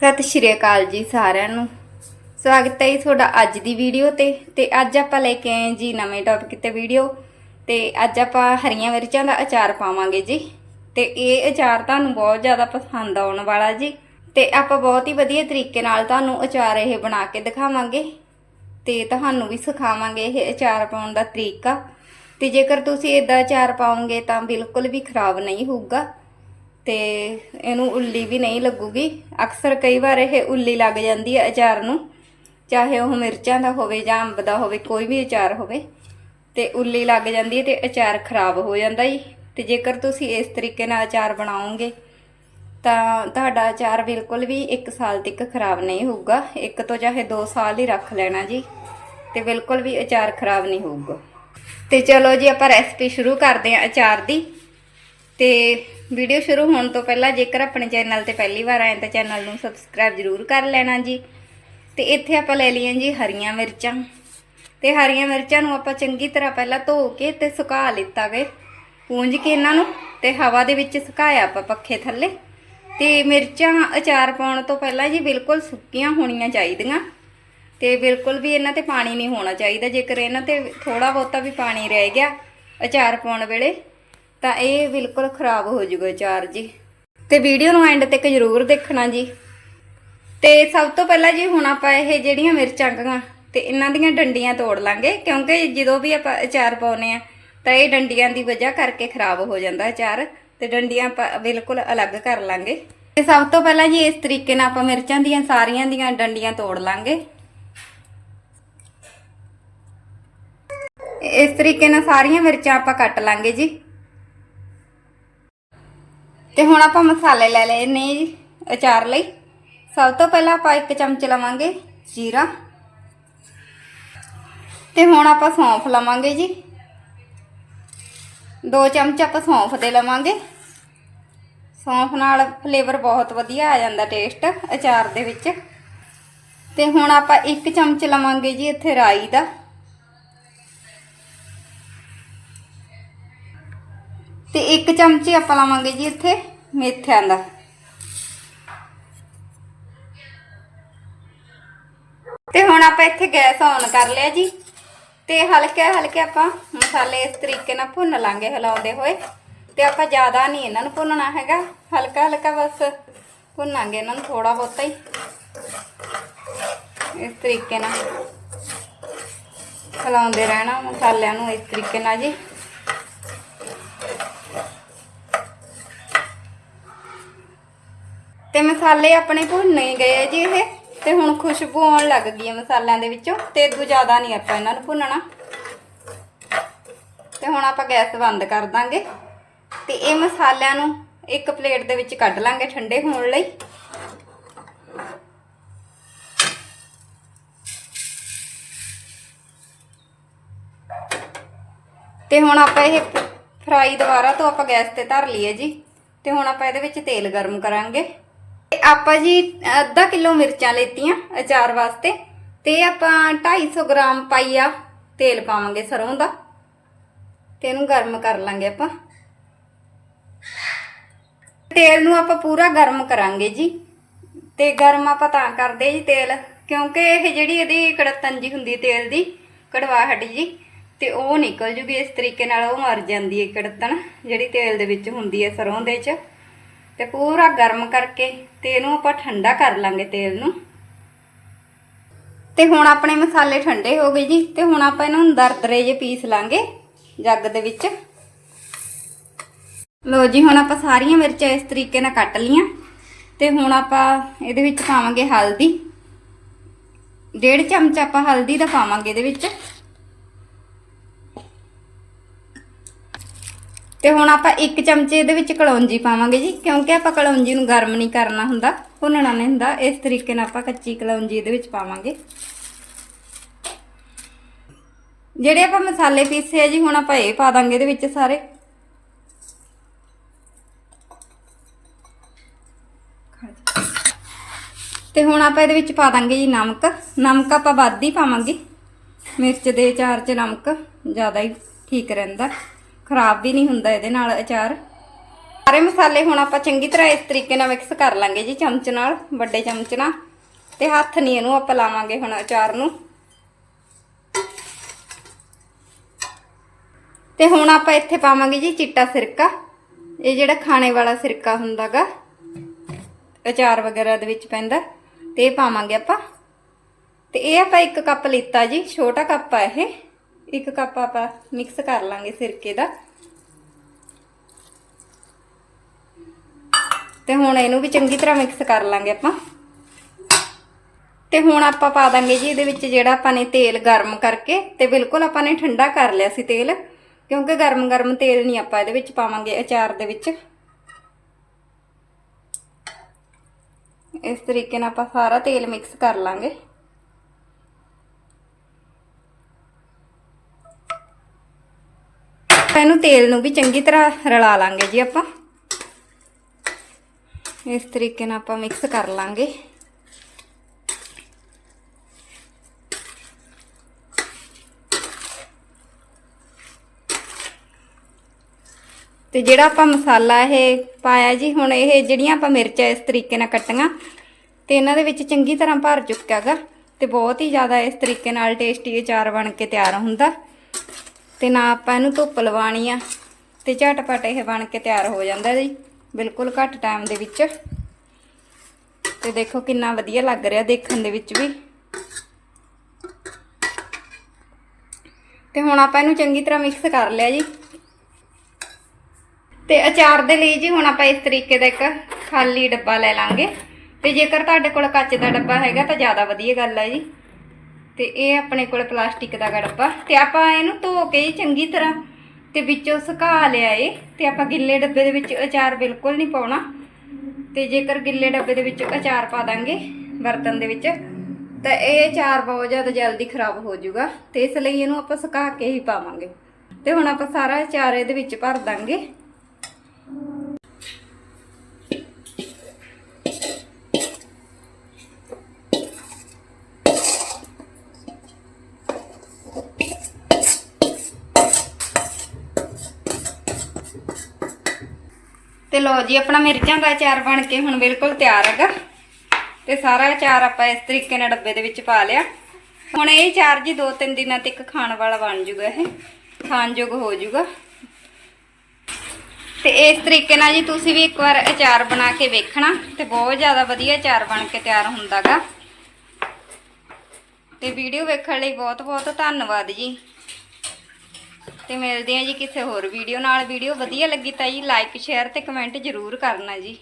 ਸਤਿ ਸ਼੍ਰੀ ਅਕਾਲ ਜੀ ਸਾਰਿਆਂ ਨੂੰ। ਸਵਾਗਤ ਹੈ ਜੀ ਤੁਹਾਡਾ ਅੱਜ ਦੀ ਵੀਡੀਓ ਤੇ। ਤੇ ਅੱਜ ਆਪਾਂ ਲੈ ਕੇ ਆਏ ਜੀ ਨਵੇਂ ਟੌਪਿਕ ਤੇ ਵੀਡੀਓ। ਤੇ ਅੱਜ ਆਪਾਂ ਹਰੀਆਂ ਮਿਰਚਾਂ ਦਾ ਅਚਾਰ ਪਾਵਾਂਗੇ ਜੀ। ਤੇ ਇਹ ਅਚਾਰ ਤੁਹਾਨੂੰ ਬਹੁਤ ਜ਼ਿਆਦਾ ਪਸੰਦ ਆਉਣ ਵਾਲਾ ਜੀ। ਤੇ ਆਪਾਂ ਬਹੁਤ ਹੀ ਵਧੀਆ ਤਰੀਕੇ ਨਾਲ ਤੁਹਾਨੂੰ ਅਚਾਰ ਇਹ ਬਣਾ ਕੇ ਦਿਖਾਵਾਂਗੇ। ਤੇ ਤੁਹਾਨੂੰ ਵੀ ਸਿਖਾਵਾਂਗੇ ਇਹ ਅਚਾਰ ਪਾਉਣ ਦਾ ਤਰੀਕਾ। ਤੇ ਜੇਕਰ ਤੁਸੀਂ ਇਦਾਂ ਅਚਾਰ ਪਾਓਗੇ ਤਾਂ ਬਿਲਕੁਲ ਵੀ ਖਰਾਬ ਨਹੀਂ ਹੋਊਗਾ। ਤੇ ਇਹਨੂੰ ਉੱਲੀ ਵੀ ਨਹੀਂ ਲੱਗੂਗੀ। ਅਕਸਰ ਕਈ ਵਾਰ ਇਹ ਉੱਲੀ ਲੱਗ ਜਾਂਦੀ ਹੈ ਅਚਾਰ ਨੂੰ। ਚਾਹੇ ਉਹ ਮਿਰਚਾਂ ਦਾ ਹੋਵੇ ਜਾਂ ਅੰਬ ਦਾ ਹੋਵੇ, ਕੋਈ ਵੀ ਅਚਾਰ ਹੋਵੇ। ਤੇ ਉੱਲੀ ਲੱਗ ਜਾਂਦੀ ਹੈ ਤੇ ਅਚਾਰ ਖਰਾਬ ਹੋ ਜਾਂਦਾ ਜੀ। ਤੇ ਜੇਕਰ ਤੁਸੀਂ ਇਸ ਤਰੀਕੇ ਨਾਲ ਅਚਾਰ ਬਣਾਓਗੇ, ਤਾਂ ਤੁਹਾਡਾ ਅਚਾਰ ਬਿਲਕੁਲ ਵੀ 1 ਸਾਲ ਤੱਕ ਖਰਾਬ ਨਹੀਂ ਹੋਊਗਾ। ਇੱਕ ਤੋਂ ਚਾਹੇ 2 ਸਾਲ ਹੀ ਰੱਖ ਲੈਣਾ ਜੀ। ਤੇ ਬਿਲਕੁਲ ਵੀ ਅਚਾਰ ਖਰਾਬ ਨਹੀਂ ਹੋਊਗਾ। ਤੇ ਚਲੋ ਜੀ, ਆਪਾਂ ਰੈਸਪੀ ਸ਼ੁਰੂ ਕਰਦੇ ਹਾਂ ਅਚਾਰ ਦੀ। ਤੇ ਵੀਡੀਓ ਸ਼ੁਰੂ ਹੋਣ ਤੋਂ ਪਹਿਲਾਂ ਜੇਕਰ ਆਪਣੇ ਚੈਨਲ ਤੇ ਪਹਿਲੀ ਵਾਰ ਆਏ ਤਾਂ ਚੈਨਲ ਨੂੰ ਸਬਸਕ੍ਰਾਈਬ ਜ਼ਰੂਰ ਕਰ ਲੈਣਾ ਜੀ। ਤੇ ਇੱਥੇ ਆਪਾਂ ਲੈ ਲਈਆਂ ਜੀ ਹਰੀਆਂ ਮਿਰਚਾਂ। ਤੇ ਹਰੀਆਂ ਮਿਰਚਾਂ ਨੂੰ ਆਪਾਂ ਚੰਗੀ ਤਰ੍ਹਾਂ ਪਹਿਲਾਂ ਧੋ ਕੇ ਤੇ ਸੁਕਾ ਲਿੱਤਾ ਗਏ ਪੂੰਝ ਕੇ ਇਹਨਾਂ ਨੂੰ ਤੇ ਹਵਾ ਦੇ ਵਿੱਚ ਸੁਕਾਇਆ ਆਪਾਂ ਪੱਖੇ ਥੱਲੇ। ਤੇ ਮਿਰਚਾਂ ਅਚਾਰ ਪਾਉਣ ਤੋਂ ਪਹਿਲਾਂ ਜੀ ਬਿਲਕੁਲ ਸੁੱਕੀਆਂ ਹੋਣੀਆਂ ਚਾਹੀਦੀਆਂ। ਤੇ ਬਿਲਕੁਲ ਵੀ ਇਹਨਾਂ ਤੇ ਪਾਣੀ ਨਹੀਂ ਹੋਣਾ ਚਾਹੀਦਾ। ਜੇਕਰ ਇਹਨਾਂ ਤੇ ਥੋੜਾ ਬਹੁਤਾ ਵੀ ਪਾਣੀ ਰਹਿ ਗਿਆ ਅਚਾਰ ਪਾਉਣ ਵੇਲੇ ਤਾਂ ਇਹ ਬਿਲਕੁਲ ਖਰਾਬ ਹੋ ਜਾਊਗਾ ਅਚਾਰ ਜੀ। ਤੇ ਵੀਡੀਓ ਨੂੰ ਐਂਡ ਤੱਕ ਜ਼ਰੂਰ ਦੇਖਣਾ ਜੀ। ਤੇ ਸਭ ਤੋਂ ਪਹਿਲਾਂ ਜੀ ਹੁਣ ਆਪਾਂ ਇਹ ਜਿਹੜੀਆਂ ਮਿਰਚਾਂ ਕਾਂ ਤੇ ਇਹਨਾਂ ਦੀਆਂ ਡੰਡੀਆਂ ਤੋੜ ਲਾਂਗੇ, ਕਿਉਂਕਿ ਜਦੋਂ ਵੀ ਆਪਾਂ ਅਚਾਰ ਪਾਉਨੇ ਆ ਤਾਂ ਇਹ ਡੰਡੀਆਂ ਦੀ ਵਜ੍ਹਾ ਕਰਕੇ ਖਰਾਬ ਹੋ ਜਾਂਦਾ ਅਚਾਰ, ਤੇ ਡੰਡੀਆਂ ਆਪਾਂ ਬਿਲਕੁਲ ਅਲੱਗ ਕਰ ਲਾਂਗੇ। ਤੇ ਸਭ ਤੋਂ ਪਹਿਲਾਂ ਜੀ ਇਸ ਤਰੀਕੇ ਨਾਲ ਆਪਾਂ ਮਿਰਚਾਂ ਦੀਆਂ ਸਾਰੀਆਂ ਦੀਆਂ ਡੰਡੀਆਂ ਤੋੜ ਲਾਂਗੇ। ਇਸ ਤਰੀਕੇ ਨਾਲ ਸਾਰੀਆਂ ਮਿਰਚਾਂ ਆਪਾਂ ਕੱਟ ਲਾਂਗੇ ਜੀ। ਤੇ ਹੁਣ ਆਪਾਂ ਮਸਾਲੇ ਲੈ ਲਏ ਨੇ ਜੀ, ਅਚਾਰ ਲਈ। ਸਭ ਤੋਂ ਪਹਿਲਾਂ ਆਪਾਂ ਇੱਕ ਚਮਚ ਲਵਾਂਗੇ ਜੀਰਾ। ਤੇ ਹੁਣ ਆਪਾਂ ਸੌਂਫ ਲਵਾਂਗੇ ਜੀ। ਦੋ ਚਮਚ ਆਪਾਂ ਸੌਂਫ ਦੇ ਲਵਾਂਗੇ। ਸੌਂਫ ਨਾਲ ਫਲੇਵਰ ਬਹੁਤ ਵਧੀਆ ਆ ਜਾਂਦਾ ਟੇਸਟ ਅਚਾਰ ਦੇ ਵਿੱਚ। ਤੇ ਹੁਣ ਆਪਾਂ ਇੱਕ ਚਮਚ ਲਵਾਂਗੇ ਜੀ ਇੱਥੇ ਰਾਈ ਦਾ। ਤੇ ਇੱਕ ਚਮਚੀ ਆਪਾਂ ਲਵਾਂਗੇ ਜੀ ਇੱਥੇ ਮੇਥਿਆਂ ਦਾ। ਤੇ ਹੁਣ ਆਪਾਂ ਇੱਥੇ ਗੈਸ ਔਨ ਕਰ ਲਿਆ ਜੀ। ਤੇ ਹਲਕੇ ਹਲਕੇ ਆਪਾਂ ਮਸਾਲੇ ਇਸ ਤਰੀਕੇ ਨਾਲ ਭੁੰਨ ਲਾਂਗੇ ਹਿਲਾਉਂਦੇ ਹੋਏ। ਤੇ ਆਪਾਂ ਜ਼ਿਆਦਾ ਨਹੀਂ ਇਹਨਾਂ ਨੂੰ ਭੁੰਨਣਾ ਹੈਗਾ। ਹਲਕਾ ਹਲਕਾ ਬਸ ਭੁੰਨਾਂਗੇ ਇਹਨਾਂ ਨੂੰ ਥੋੜਾ ਬਹੁਤਾ ਹੀ। ਇਸ ਤਰੀਕੇ ਨਾਲ। ਹਿਲਾਉਂਦੇ ਰਹਿਣਾ ਮਸਾਲਿਆਂ ਨੂੰ ਇਸ ਤਰੀਕੇ ਨਾਲ ਜੀ। ਤੇ ਮਸਾਲੇ ਆਪਣੇ ਭੁੰਨੇ ਗਏ ਆ ਜੀ ਇਹ, ਤੇ ਹੁਣ ਖੁਸ਼ਬੂ ਆਉਣ ਲੱਗ ਗਈ ਹੈ ਮਸਾਲਿਆਂ ਦੇ ਵਿੱਚੋਂ, ਤੇ ਇਦੋਂ ਜ਼ਿਆਦਾ ਨਹੀਂ ਆਪਾਂ ਇਹਨਾਂ ਨੂੰ ਭੁੰਨਣਾ। ਤੇ ਹੁਣ ਆਪਾਂ ਗੈਸ ਬੰਦ ਕਰ ਦਾਂਗੇ, ਤੇ ਇਹ ਮਸਾਲਿਆਂ ਨੂੰ ਇੱਕ ਪਲੇਟ ਦੇ ਵਿੱਚ ਕੱਢ ਲਾਂਗੇ ਠੰਡੇ ਹੋਣ ਲਈ। ਤੇ ਹੁਣ ਆਪਾਂ ਇਹ ਫਰਾਈ ਦੁਬਾਰਾ ਤੋਂ ਆਪਾਂ ਗੈਸ ਤੇ ਧਰ ਲਈਏ ਜੀ, ਤੇ ਹੁਣ ਆਪਾਂ ਇਹਦੇ ਵਿੱਚ ਤੇਲ ਗਰਮ ਕਰਾਂਗੇ। ਆਪਾਂ ਜੀ ਅੱਧਾ ਕਿਲੋ ਮਿਰਚਾਂ ਲੈਤੀਆਂ ਅਚਾਰ ਵਾਸਤੇ ਤੇ ਆਪਾਂ 250 ਗ੍ਰਾਮ ਪਾਈਆ ਤੇਲ ਪਾਵਾਂਗੇ ਸਰੋਂ ਦਾ ਤੇ ਇਹਨੂੰ ਗਰਮ ਕਰ ਲਾਂਗੇ ਆਪਾਂ। ਤੇਲ ਨੂੰ ਆਪਾਂ ਪੂਰਾ ਗਰਮ ਕਰਾਂਗੇ ਜੀ ਤੇ ਗਰਮ ਆਪਾਂ ਤਾਂ ਕਰਦੇ ਜੀ ਤੇਲ ਕਿਉਂਕਿ ਇਹ ਜਿਹੜੀ ਇਹਦੀ ਕੜਤਨ ਜੀ ਹੁੰਦੀ ਤੇਲ ਦੀ ਕੜਵਾਹਟ ਜੀ ਤੇ ਉਹ ਨਿਕਲ ਜੂਗੀ ਇਸ ਤਰੀਕੇ ਨਾਲ ਉਹ ਮਰ ਜਾਂਦੀ ਹੈ ਕੜਤਨ ਜਿਹੜੀ ਤੇਲ ਦੇ ਵਿੱਚ ਹੁੰਦੀ ਹੈ ਸਰੋਂ ਦੇ ਚ ਤੇ ਪੂਰਾ ਗਰਮ ਕਰਕੇ ਤੇ ਇਹਨੂੰ ਆਪਾਂ ਠੰਡਾ ਕਰ ਲਾਂਗੇ ਤੇਲ ਨੂੰ। ਤੇ ਹੁਣ ਆਪਣੇ ਮਸਾਲੇ ਠੰਡੇ ਹੋ ਗਏ ਜੀ, ਤੇ ਹੁਣ ਆਪਾਂ ਇਹਨੂੰ ਦਰਦਰੇ ਜੇ ਪੀਸ ਲਾਂਗੇ ਜੱਗ ਦੇ ਵਿੱਚ। ਲੋ ਜੀ, ਹੁਣ ਆਪਾਂ ਸਾਰੀਆਂ ਮਿਰਚਾਂ ਇਸ ਤਰੀਕੇ ਨਾਲ ਕੱਟ ਲੀਆਂ ਤੇ ਹੁਣ ਆਪਾਂ ਇਹਦੇ ਵਿੱਚ ਪਾਵਾਂਗੇ ਹਲਦੀ। ਡੇਢ ਚਮਚ ਆਪਾਂ ਹਲਦੀ ਦਾ ਪਾਵਾਂਗੇ ਇਹਦੇ ਵਿੱਚ। ਤੇ ਹੁਣ ਆਪਾਂ ਇੱਕ ਚਮਚੇ ਇਹਦੇ ਵਿੱਚ ਕਲੌਂਜੀ ਪਾਵਾਂਗੇ ਜੀ, ਕਿਉਂਕਿ ਆਪਾਂ ਕਲੌਂਜੀ ਨੂੰ ਗਰਮ ਨਹੀਂ ਕਰਨਾ ਹੁੰਦਾ, ਭੁੰਨਣਾ ਨਹੀਂ ਹੁੰਦਾ, ਇਸ ਤਰੀਕੇ ਨਾਲ ਆਪਾਂ ਕੱਚੀ ਕਲੌਂਜੀ ਇਹਦੇ ਵਿੱਚ ਪਾਵਾਂਗੇ। ਜਿਹੜੇ ਆਪਾਂ ਮਸਾਲੇ ਪੀਸੇ ਆ ਜੀ, ਹੁਣ ਆਪਾਂ ਇਹ ਪਾ ਦਾਂਗੇ ਇਹਦੇ ਵਿੱਚ ਸਾਰੇ। ਤੇ ਹੁਣ ਆਪਾਂ ਇਹਦੇ ਵਿੱਚ ਪਾ ਦਾਂਗੇ ਜੀ ਨਮਕ। ਨਮਕ ਆਪਾਂ ਵੱਧ ਹੀ ਪਾਵਾਂਗੇ। ਮਿਰਚ ਦੇ ਅਚਾਰ 'ਚ ਨਮਕ ਜ਼ਿਆਦਾ ਹੀ ਠੀਕ ਰਹਿੰਦਾ। ਖਰਾਬ ਵੀ ਨਹੀਂ ਹੁੰਦਾ ਇਹਦੇ ਨਾਲ ਅਚਾਰ। ਸਾਰੇ ਮਸਾਲੇ ਹੁਣ ਆਪਾਂ ਚੰਗੀ ਤਰ੍ਹਾਂ ਇਸ ਤਰੀਕੇ ਨਾਲ ਮਿਕਸ ਕਰ ਲਾਂਗੇ ਜੀ ਚਮਚ ਨਾਲ, ਵੱਡੇ ਚਮਚ ਨਾਲ। ਤੇ ਹੱਥ ਨਹੀਂ ਇਹਨੂੰ ਆਪਾਂ ਲਾਵਾਂਗੇ ਹੁਣ ਅਚਾਰ ਨੂੰ। ਤੇ ਹੁਣ ਆਪਾਂ ਇੱਥੇ ਪਾਵਾਂਗੇ ਜੀ ਚਿੱਟਾ ਸਿਰਕਾ। ਇਹ ਜਿਹੜਾ ਖਾਣੇ ਵਾਲਾ ਸਿਰਕਾ ਹੁੰਦਾਗਾ, ਅਚਾਰ ਵਗੈਰਾ ਦੇ ਵਿੱਚ ਪੈਂਦਾ, ਤੇ ਇਹ ਪਾਵਾਂਗੇ ਆਪਾਂ। ਤੇ ਇਹ ਆਪਾਂ ਇੱਕ ਕੱਪ ਲਿੱਤਾ ਜੀ, ਛੋਟਾ ਕੱਪ ਆ ਇਹ। ਇੱਕ ਕੱਪ ਆਪਾਂ ਮਿਕਸ ਕਰ ਲਾਂਗੇ ਸਿਰਕੇ ਦਾ। ਤੇ ਹੁਣ ਇਹਨੂੰ ਵੀ ਚੰਗੀ ਤਰ੍ਹਾਂ ਮਿਕਸ ਕਰ ਲਾਂਗੇ ਆਪਾਂ। ਤੇ ਹੁਣ ਆਪਾਂ ਪਾ ਦਾਂਗੇ ਜੀ ਇਹਦੇ ਵਿੱਚ ਜਿਹੜਾ ਆਪਾਂ ਨੇ ਤੇਲ ਗਰਮ ਕਰਕੇ, ਤੇ ਬਿਲਕੁਲ ਆਪਾਂ ਨੇ ਠੰਡਾ ਕਰ ਲਿਆ ਸੀ ਤੇਲ, ਕਿਉਂਕਿ ਗਰਮ ਗਰਮ ਤੇਲ ਨਹੀਂ ਆਪਾਂ ਇਹਦੇ ਵਿੱਚ ਪਾਵਾਂਗੇ ਅਚਾਰ ਦੇ ਵਿੱਚ। ਇਸ ਤਰੀਕੇ ਨਾਲ ਆਪਾਂ ਸਾਰਾ ਤੇਲ ਮਿਕਸ ਕਰ ਲਾਂਗੇ। ਇਹਨੂੰ ਤੇਲ ਨੂੰ ਵੀ ਚੰਗੀ ਤਰ੍ਹਾਂ ਰਲਾ ਲਾਂਗੇ ਜੀ ਆਪਾਂ। ਇਸ ਤਰੀਕੇ ਨਾਲ ਆਪਾਂ ਮਿਕਸ ਕਰ ਲਾਂਗੇ। ਤੇ ਜਿਹੜਾ ਆਪਾਂ ਮਸਾਲਾ ਇਹ ਪਾਇਆ ਜੀ, ਹੁਣ ਇਹ ਜਿਹੜੀਆਂ ਆਪਾਂ ਮਿਰਚਾਂ ਇਸ ਤਰੀਕੇ ਨਾਲ ਕੱਟੀਆਂ, ਤੇ ਇਹਨਾਂ ਦੇ ਵਿੱਚ ਚੰਗੀ ਤਰ੍ਹਾਂ ਭਰ ਚੁੱਕਿਆਗਾ ਤੇ ਬਹੁਤ ਹੀ ਜ਼ਿਆਦਾ ਇਸ ਤਰੀਕੇ ਨਾਲ ਟੇਸਟੀ ਅਚਾਰ ਬਣ ਕੇ ਤਿਆਰ ਹੁੰਦਾ। ਤੇ ਨਾ ਆਪਾਂ ਇਹਨੂੰ ਧੁੱਪ ਲਵਾਣੀ ਆ ਤੇ ਝਟਪਟ ਇਹ ਬਣ ਕੇ ਤਿਆਰ ਹੋ ਜਾਂਦਾ ਜੀ, ਬਿਲਕੁਲ ਘੱਟ ਟਾਈਮ ਦੇ ਵਿੱਚ। ਤੇ ਦੇਖੋ ਕਿੰਨਾ ਵਧੀਆ ਲੱਗ ਰਿਹਾ ਦੇਖਣ ਦੇ ਵਿੱਚ ਵੀ। ਤੇ ਹੁਣ ਆਪਾਂ ਇਹਨੂੰ ਚੰਗੀ ਤਰ੍ਹਾਂ ਮਿਕਸ ਕਰ ਲਿਆ ਜੀ। ਤੇ ਅਚਾਰ ਦੇ ਲਈ ਜੀ ਹੁਣ ਆਪਾਂ ਇਸ ਤਰੀਕੇ ਦਾ ਇੱਕ ਖਾਲੀ ਡੱਬਾ ਲੈ ਲਾਂਗੇ। ਤੇ ਜੇਕਰ ਤੁਹਾਡੇ ਕੋਲ ਕੱਚ ਦਾ ਡੱਬਾ ਹੈਗਾ ਤਾਂ ਜ਼ਿਆਦਾ ਵਧੀਆ ਗੱਲ ਹੈ ਜੀ। ਤੇ ਇਹ ਆਪਣੇ ਕੋਲ ਪਲਾਸਟਿਕ ਦਾ ਗਾ ਡੱਬਾ ਤੇ ਆਪਾਂ ਇਹਨੂੰ ਧੋ ਕੇ ਜੀ ਚੰਗੀ ਤਰ੍ਹਾਂ ਤੇ ਵਿੱਚੋਂ ਸੁਕਾ ਲਿਆ ਏ। ਤੇ ਆਪਾਂ ਗਿੱਲੇ ਡੱਬੇ ਦੇ ਵਿੱਚ ਅਚਾਰ ਬਿਲਕੁਲ ਨਹੀਂ ਪਾਉਣਾ। ਤੇ ਜੇਕਰ ਗਿੱਲੇ ਡੱਬੇ ਦੇ ਵਿੱਚ ਅਚਾਰ ਪਾ ਦਾਂਗੇ ਬਰਤਨ ਦੇ ਵਿੱਚ, ਤਾਂ ਇਹ ਅਚਾਰ ਬਹੁਤ ਜ਼ਿਆਦਾ ਜਲਦੀ ਖਰਾਬ ਹੋ ਜਾਊਗਾ। ਤੇ ਇਸ ਲਈ ਇਹਨੂੰ ਆਪਾਂ ਸੁਕਾ ਕੇ ਹੀ ਪਾਵਾਂਗੇ। ਤੇ ਹੁਣ ਆਪਾਂ ਸਾਰਾ ਅਚਾਰ ਇਹਦੇ ਵਿੱਚ ਭਰ ਦਾਂਗੇ। ਤੇ ਲੋ ਜੀ, ਆਪਣਾ ਮਿਰਚਾਂ ਦਾ ਅਚਾਰ ਬਣ ਕੇ ਹੁਣ ਬਿਲਕੁਲ ਤਿਆਰ ਹੈਗਾ। ਤੇ ਸਾਰਾ ਅਚਾਰ ਆਪਾਂ ਇਸ ਤਰੀਕੇ ਨਾਲ ਡੱਬੇ ਦੇ ਵਿੱਚ ਪਾ ਲਿਆ। ਹੁਣ ਇਹ ਅਚਾਰ ਜੀ 2-3 ਦਿਨਾਂ ਤੱਕ ਖਾਣ ਵਾਲਾ ਬਣ ਜੂਗਾ ਇਹ ਖਾਣਯੋਗ ਹੋ ਜੂਗਾ। ਤੇ ਇਸ ਤਰੀਕੇ ਨਾਲ ਜੀ ਤੁਸੀਂ ਵੀ ਇੱਕ ਵਾਰ ਅਚਾਰ ਬਣਾ ਕੇ ਵੇਖਣਾ ਤੇ ਬਹੁਤ ਜ਼ਿਆਦਾ ਵਧੀਆ ਅਚਾਰ ਬਣ ਕੇ ਤਿਆਰ ਹੁੰਦਾਗਾ। ਤੇ ਵੀਡੀਓ ਵੇਖਣ ਲਈ ਬਹੁਤ ਬਹੁਤ ਧੰਨਵਾਦ ਜੀ। ਤੇ ਮਿਲਦੇ ਆ ਜੀ ਕਿਸੇ ਹੋਰ ਵੀਡੀਓ ਨਾਲ। ਵੀਡੀਓ ਵਧੀਆ ਲੱਗੀ ਤਾਂ ਜੀ ਲਾਈਕ ਸ਼ੇਅਰ ਤੇ ਕਮੈਂਟ ਜ਼ਰੂਰ ਕਰਨਾ ਜੀ।